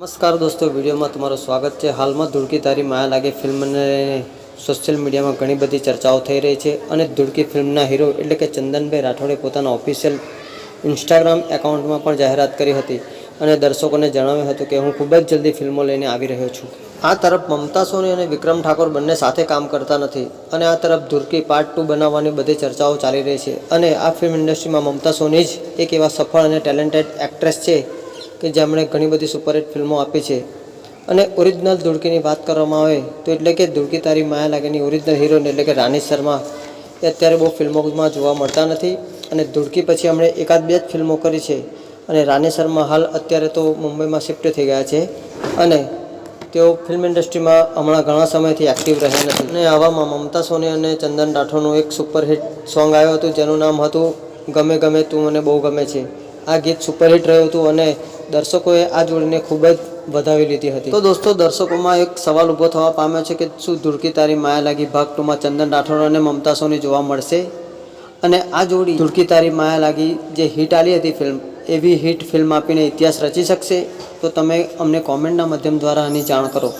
નમસ્કાર દોસ્તો, વિડીયોમાં તમારું સ્વાગત છે. હાલમાં ધૂળકી તારી માયા લાગે ફિલ્મને સોશિયલ મીડિયામાં ઘણી બધી ચર્ચાઓ થઈ રહી છે અને ધૂળકી ફિલ્મના હીરો એટલે કે ચંદનભાઈ રાઠોડે પોતાના ઓફિશિયલ ઇન્સ્ટાગ્રામ એકાઉન્ટમાં પણ જાહેરાત કરી હતી અને દર્શકોને જણાવ્યું હતું કે હું ખૂબ જ જલ્દી ફિલ્મો લઈને આવી રહ્યો છું. આ તરફ મમતા સોની અને વિક્રમ ઠાકોર બંને સાથે કામ કરતા નથી અને આ તરફ ધુરકી પાર્ટ ટુ બનાવવાની બધી ચર્ચાઓ ચાલી રહી છે અને આ ફિલ્મ ઇન્ડસ્ટ્રીમાં મમતા સોની જ એક એવા સફળ અને ટેલેન્ટેડ એક્ટ્રેસ છે. કે જેમણે ઘણી બધી સુપરહિટ ફિલ્મો આપી છે. અને ઓરિજિનલ ધૂળકીની વાત કરવામાં આવે તો એટલે કે ધૂળકી તારી માયા લાગેની ઓરિજિનલ હિરોઈન એટલે કે રાની શર્મા, એ અત્યારે બહુ ફિલ્મોમાં જોવા મળતા નથી. અને ધૂળકી પછી એમણે એકાદ બે જ ફિલ્મો કરી છે. અને રાની શર્મા હાલ અત્યારે તો મુંબઈમાં શિફ્ટ થઈ ગયા છે. અને તેઓ ફિલ્મ ઇન્ડસ્ટ્રીમાં હમણાં ઘણા સમયથી એક્ટિવ રહ્યા નથી. અને આવામાં મમતા સોની અને ચંદન રાઠોડનું એક સુપરહિટ સોંગ આવ્યું હતું જેનું નામ હતું ગમે ગમે તું મને બહુ ગમે છે. આ ગીત સુપરહિટ રહ્યું હતું અને દર્શકોએ આ જોડીને ખૂબ જ વધાવી લીધી હતી. તો દોસ્તો, દર્શકોમાં એક સવાલ ઊભો થવા પામ્યો છે કે શું ધૂળકી તારી માયા લાગી ભાગ ટુમાં ચંદન રાઠોડ અને મમતા સોની જોવા મળશે? અને આ જોડી ધૂળકી તારી માયા લાગી જે હિટ આલી હતી ફિલ્મ એવી હિટ ફિલ્મ આપીને ઇતિહાસ રચી શકશે? તો તમે અમને કોમેન્ટના માધ્યમ દ્વારા આની જાણ કરો.